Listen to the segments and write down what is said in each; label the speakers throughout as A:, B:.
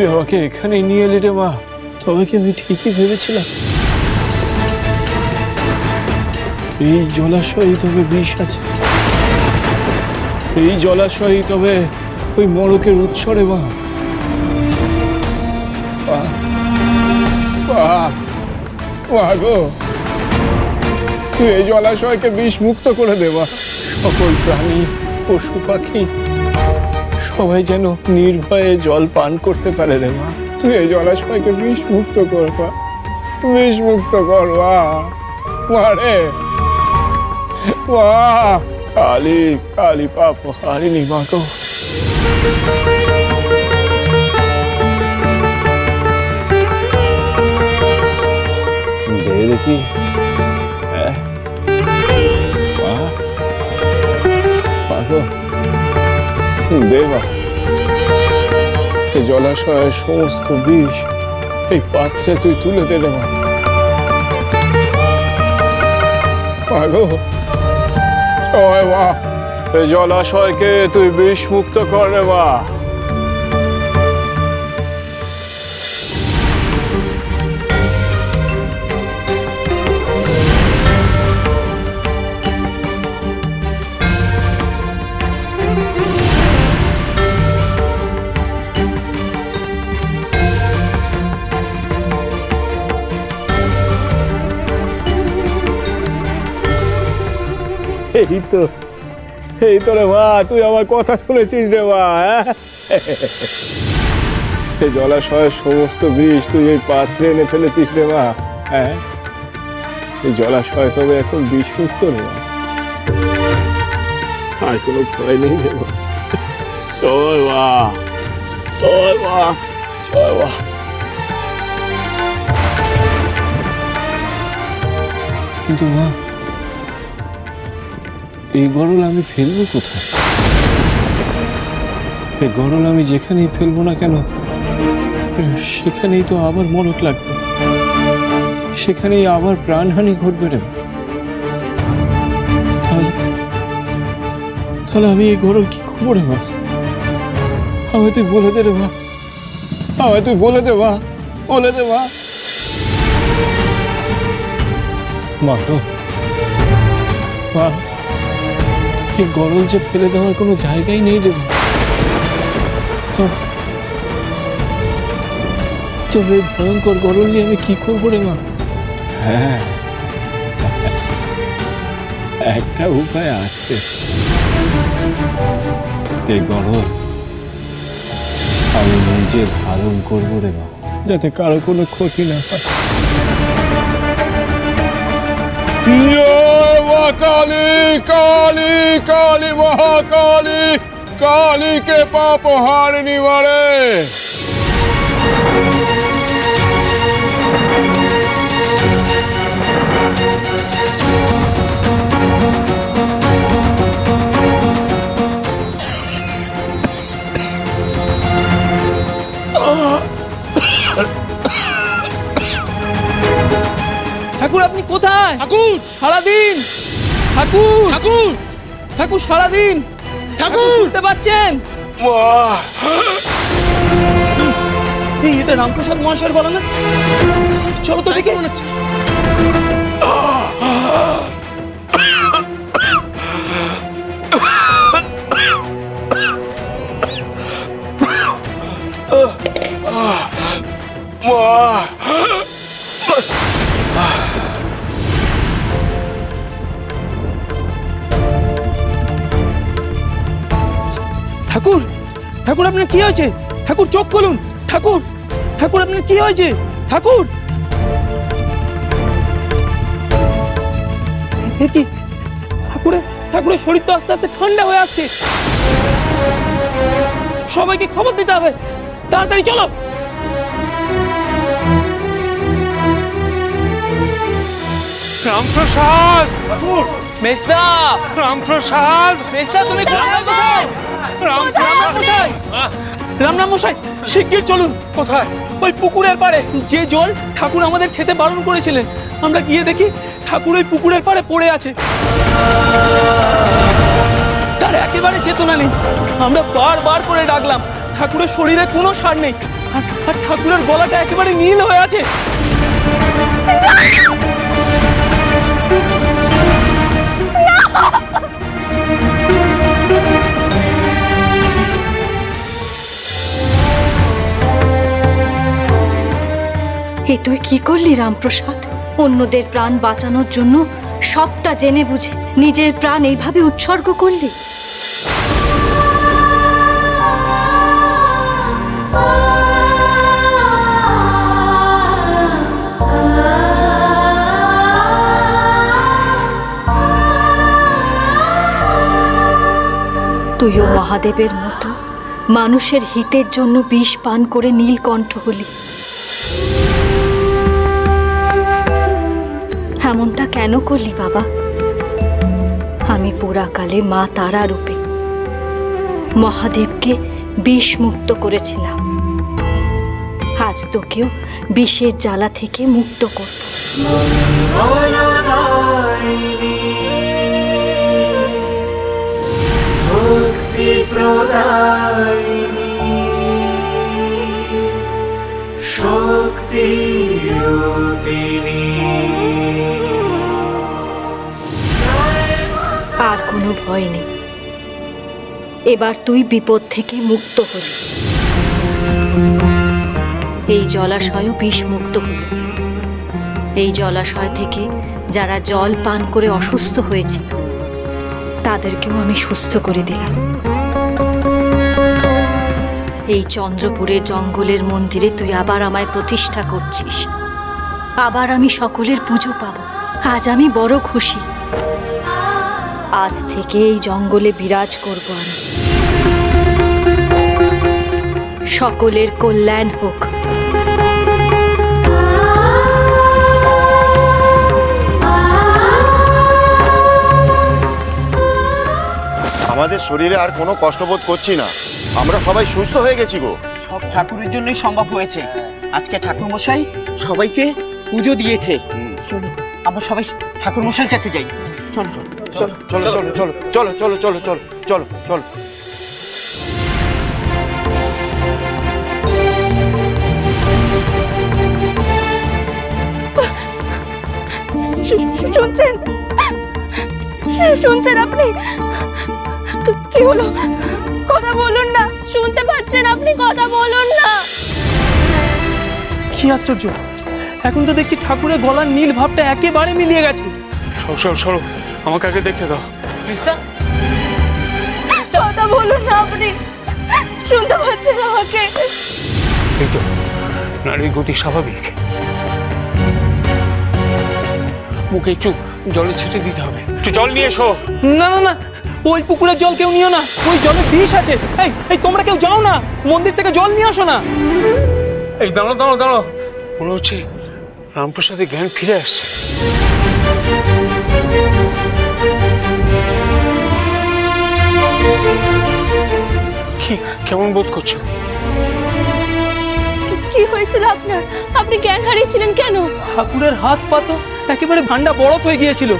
A: তুই আমাকে এখানে নিয়ে এলি রে মা তবে কি আমি ঠিকই ভেবেছিলাম? এই জলাশয়ে তবে বিষ আছে। এই জলাশয়ে তবে ওই মরকের উৎস রে মা, গো। তুই এই জলাশয়কে বিষ মুক্ত করে দেবা সকল প্রাণী পশু পাখি সবাই যেন নির্ভয়ে জল পান করতে পারে রে মা। তুই এই জলাশয়কে বিষ মুক্ত কর, মা। বিষ মুক্ত কর, মা। মা রে। মা, কালী কালী পাপ হারিনি মা গো। দেখি। জলাশয়ের সমস্ত বিষ এই পাত্রে তুই তুলে দে রে মা। এই জলাশয়কে তুই বিষ মুক্ত কর রে মা। এই তো এই তো রে মা, তুই আমার কথা শুনেছিস রে মা হ্যাঁ? এই জলাশয়ের সমস্ত বিষ তুই এই পাত্রে এনে ফেলেছিস রে মা হ্যাঁ? এই জলাশয় তবে এখন বিষ মুক্ত রে মা। আর কোনো ভয় নেই রে মা। চল মা চল মা চল মা। কিন্তু মা এই গরল আমি ফেলব কোথায়? এই গরল আমি যেখানেই ফেলব না কেন, সেখানেই তো আবার মরক লাগবে। সেখানেই আবার প্রাণহানি ঘটবে রে। তাহলে আমি এই গরল কি করব রে মা? আমায় তুই বলে দে রে মা। আমায় তুই বলে দে মা। বলে দে মা। মা গো। মা। এই গরল যে ফেলে দেওয়ার কোনো জায়গাই নেই রে তো তবে ভয়ঙ্কর গরল নিয়ে আমি কি করব রে মা? হ্যাঁ একটা উপায় আছে। এই গরল আমি নিজে ধারণ করব রে মা যাতে কারও কোনো ক্ষতি না হয়। জয় মা কালী কালী কালী মহাকালী কালীকে পাপ হারিনি
B: ঠাকুর সারাদিন। ঠাকুর! শুনতে পাচ্ছেন? এই এটা রামপ্রসাদ মহাশয়ের গলা না? চলো তো দেখে।
C: মনে হচ্ছে।
B: ঠাকুর ঠাকুর আপনার কি হয়েছে? ঠাকুর চোখ খুলুন। ঠাকুর ঠাকুর আপনার কি হয়েছে? ঠাকুর! কি? ঠাকুরের ঠাকুরের শরীর তো আস্তে আস্তে ঠান্ডা হয়ে আসছে। সবাইকে খবর দিতে হবে। তাড়াতাড়ি চলো।
D: রামপ্রসাদ!
B: মেজদা
D: রামপ্রসাদ!
B: মেজদা তুমি কোথায় রামনাথ মশাই শিগগির চলুন।
D: কোথায়?
B: ওই পুকুরের পাড়ে। যে জল ঠাকুর আমাদের খেতে বারণ করেছিলেন, আমরা গিয়ে দেখি ঠাকুর ওই পুকুরের পাড়ে পড়ে আছে। তার একেবারে চেতনা নেই। আমরা বারবার করে ডাকলাম, ঠাকুরের শরীরে কোনো সার নেই। আর ঠাকুরের গলাটা একেবারে নীল হয়ে আছে।
C: এ তুই কি করলি, রামপ্রসাদ? অন্যদের প্রাণ বাঁচানোর জন্য সবটা জেনে বুঝে নিজের প্রাণ এইভাবে উৎসর্গ করলি? তুইও মহাদেবের মতো মানুষের হিতের জন্য বিষ পান করে নীলকণ্ঠ হলি। কেন করলি, বাবা? আমি পুরাকালে মা তারা রূপে মহাদেবকে বিষ মুক্ত করেছিলাম। আজ তোকেও বিষের জ্বালা থেকে মুক্ত করব। আর কোনো ভয় নেই। এবার তুই বিপদ থেকে মুক্ত হলি এই জলাশয়ও বিষ মুক্ত হল। এই জলাশয় থেকে যারা জল পান করে অসুস্থ হয়েছে তাদেরকেও আমি সুস্থ করে দিলাম। এই চন্দ্রপুরের জঙ্গলের মন্দিরে তুই আবার আমায় প্রতিষ্ঠা করছিস। আবার আমি সকলের পুজো পাবো। আজ আমি বড় খুশি। আজ থেকে এই জঙ্গলে বিরাজ করব আমি। সকলের কল্যাণ হোক।
E: আমাদের শরীরে আর কোনো কষ্ট বোধ করছি না। আমরা সবাই সুস্থ হয়ে গেছি গো।
F: সব ঠাকুরের জন্যই সম্ভব হয়েছে। আজকে ঠাকুর মশাই সবাইকে পুজো দিয়েছে। চলো আমরা সবাই ঠাকুর মশাইয়ের কাছে যাই। চলো চলো চলো
E: চলো চলো চলো চলো চলো চলো চলো চলো
C: শুনছেন? শুনছেন আপনি? কি হলো? কথা বলুন না। শুনতে পাচ্ছেন আপনি? কথা বলুন না।
B: কি আশ্চর্য। এখন তো দেখছি ঠাকুরের গলার নীল ভাবটা একেবারে মিলিয়ে গেছে।
D: সরো সরো সরো। আমাকে আগে দেখতে দাও।
C: কথা বলুন না আপনি। শুনতে পাচ্ছেন আমাকে?
D: এই তো নারীর গতি স্বাভাবিক। মুখে একটু জলে ছেটে দিতে হবে। একটু জল নিয়ে এসো।
B: না না না ওই পুকুরের জল কেউ নিও না। ওই জলে বিষ আছে। এই এই তোমরা কেউ যাও না। মন্দির থেকে জল নিয়ে আসো না।
D: এই দাঁড়ো দাঁড়ো দাঁড়ো মনে হচ্ছে রামপ্রসাদের জ্ঞান ফিরে আসছে। কি কেমন বোধ করছ?
C: কি হয়েছিল আপনার? আপনি জ্ঞান হারিয়েছিলেন কেন?
B: ঠাকুরের হাত পা তো একেবারে ভান্ডা বরফ হয়ে গিয়েছিল।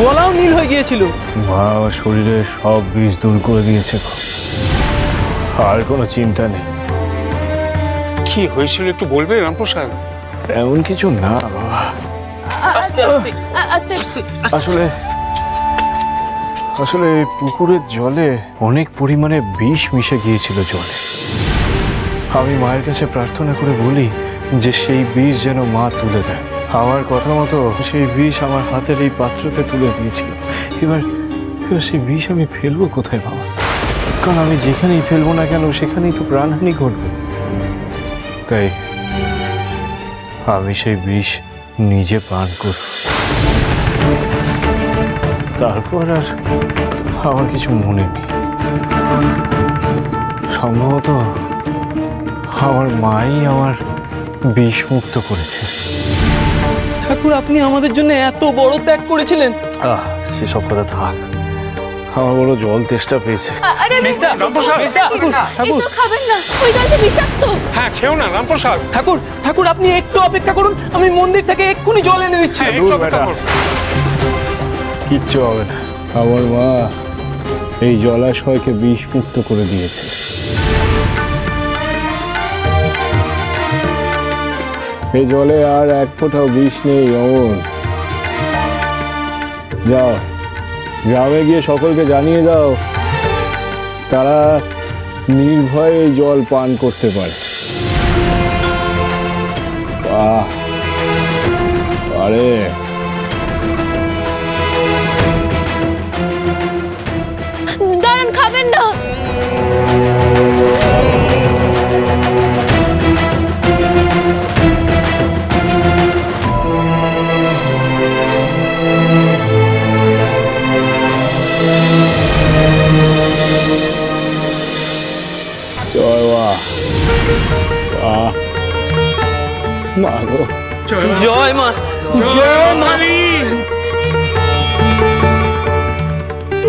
B: গলাও নীল হয়ে গিয়েছিল।
A: মা আমার শরীরে সব বিষ দূর করে দিয়েছে। আর কোনো চিন্তা নেই।
D: কি হয়েছিল একটু বলবে রামপ্রসাদ
A: তেমন কিছু না বাবা।
B: আস্তে আস্তে
C: আস্তে।
A: আসলে আসলে এই পুকুরের জলে অনেক পরিমাণে বিষ মিশে গিয়েছিল জলে। আমি মায়ের কাছে প্রার্থনা করে বলি যে সেই বিষ যেন মা তুলে দেয় আমার কথা মতো সেই বিষ আমার হাতের এই পাত্রতে তুলে দিয়েছিল। এবার এবার সেই বিষ আমি ফেলব কোথায় বাবা? কারণ আমি যেখানেই ফেলব না কেন সেখানেই তো প্রাণহানি ঘটবে। তাই আমি সেই বিষ নিজে পান করব। তারপর আর আমার কিছু মনে নেই। সম্ভবত আমার মাই আমার বিষ মুক্ত করেছে।
B: ঠাকুর আপনি আমাদের জন্য এত বড় ত্যাগ করেছিলেন।
A: আহ সেসব কথা থাক। আমার বড় জল তেষ্টা পেয়েছে।
D: হ্যাঁ খেও না রামপ্রসাদ!
B: ঠাকুর ঠাকুর আপনি একটু অপেক্ষা করুন আমি মন্দির থেকে এক্ষুনি জল এনে দিচ্ছি।
A: কিচ্ছু হবে না। আমার মা এই জলাশয়কে বিষমুক্ত করে দিয়েছে। এই জলে আর এক ফোঁটাও বিষ নেই, অমন। যাও, গ্রামে গিয়ে সকলকে জানিয়ে দাও, তারা নির্ভয়ে এই জল পান করতে পারে। বাহ আরে।